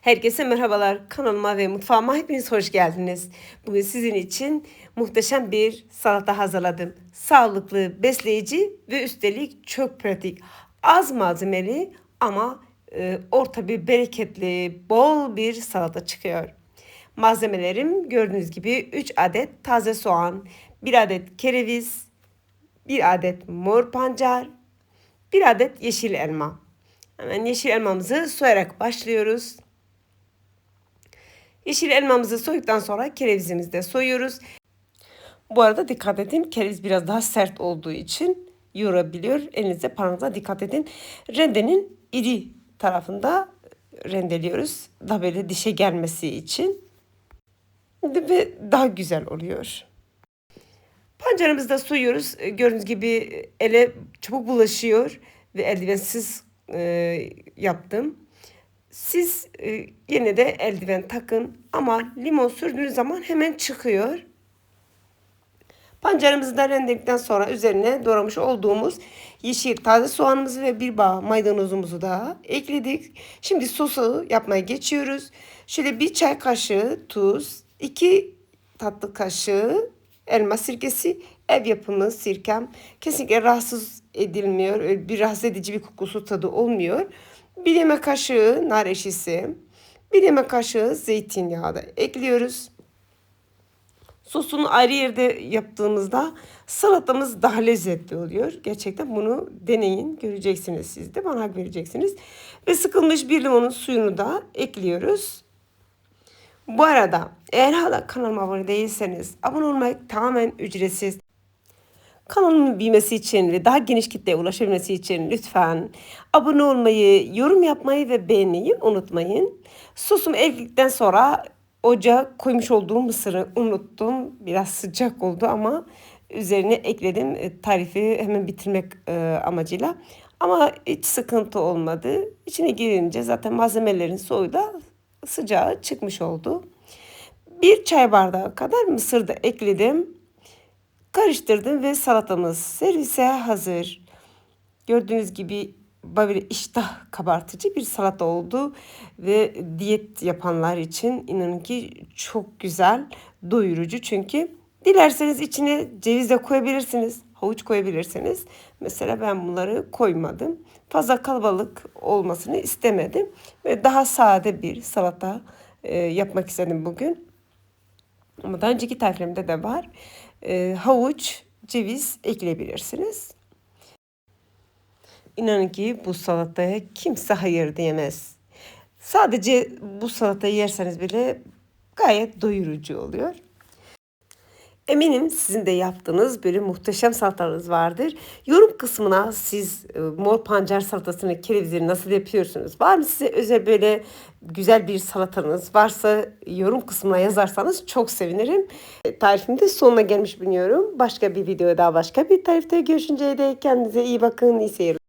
Herkese merhabalar. Kanalıma ve mutfağıma hepiniz hoş geldiniz. Bugün sizin için muhteşem bir salata hazırladım. Sağlıklı, besleyici ve üstelik çok pratik. Az malzemeli ama e, orta bir bereketli, bol bir salata çıkıyor. Malzemelerim gördüğünüz gibi 3 adet taze soğan, 1 adet kereviz, 1 adet mor pancar, 1 adet yeşil elma. Hemen yeşil elmamızı soyarak başlıyoruz. Yeşil elmamızı soyduktan sonra kerevizimizi de soyuyoruz. Bu arada dikkat edin kereviz biraz daha sert olduğu için yorabiliyor. Elinize parmağınıza dikkat edin. Rendenin iri tarafında rendeliyoruz. Daha böyle dişe gelmesi için. Ve daha güzel oluyor. Pancarımızı da soyuyoruz. Gördüğünüz gibi ele çabuk bulaşıyor ve eldivensiz e, yaptım. Siz e, yine de eldiven takın ama limon sürdüğünüz zaman hemen çıkıyor. Pancarımızı da rendeledikten sonra üzerine doğramış olduğumuz yeşil taze soğanımızı ve bir bağ maydanozumuzu da ekledik. Şimdi sosu yapmaya geçiyoruz. Şöyle bir çay kaşığı tuz, iki tatlı kaşığı elma sirkesi, ev yapımı sirkem. Kesinlikle rahatsız edilmiyor. Öyle Bir rahatsız edici bir kokusu tadı olmuyor. Bir yemek kaşığı nar eşisi, bir yemek kaşığı zeytinyağı da ekliyoruz. Sosunu ayrı yerde yaptığımızda salatamız daha lezzetli oluyor. Gerçekten bunu deneyin. Göreceksiniz siz de. Bana hak vereceksiniz. Ve sıkılmış bir limonun suyunu da ekliyoruz. Bu arada eğer hala kanalıma abone değilseniz abone olmak tamamen ücretsiz. Kanalımın büyümesi için ve daha geniş kitleye ulaşabilmesi için lütfen abone olmayı, yorum yapmayı ve beğenmeyi unutmayın. Sosum evlilikten sonra ocağa koymuş olduğum mısırı unuttum. Biraz sıcak oldu ama üzerine ekledim e, tarifi hemen bitirmek e, amacıyla. Ama hiç sıkıntı olmadı. İçine girince zaten malzemelerin soğuğu da sıcağı çıkmış oldu. Bir çay bardağı kadar mısır da ekledim. Karıştırdım ve salatamız servise hazır. Gördüğünüz gibi böyle iştah kabartıcı bir salata oldu ve diyet yapanlar için inanın ki çok güzel, doyurucu çünkü dilerseniz içine ceviz de koyabilirsiniz, havuç koyabilirsiniz. Mesela ben bunları koymadım. Fazla kalabalık olmasını istemedim ve daha sade bir salata e, yapmak istedim bugün. Ama daha önceki tariflerimde de var. E, havuç, ceviz ekleyebilirsiniz. İnanın ki bu salataya kimse hayır diyemez. Sadece bu salatayı yerseniz bile gayet doyurucu oluyor. Eminim sizin de yaptığınız böyle muhteşem salatalarınız vardır. Yorum kısmına siz e, mor pancar salatasını, kerevizini nasıl yapıyorsunuz? Var mı size özel böyle güzel bir salatanız varsa yorum kısmına yazarsanız çok sevinirim. E, Tarifim de sonuna gelmiş bulunuyorum. Başka bir videoda başka bir tarifte görüşünceye dek kendinize iyi bakın, iyi seyirler.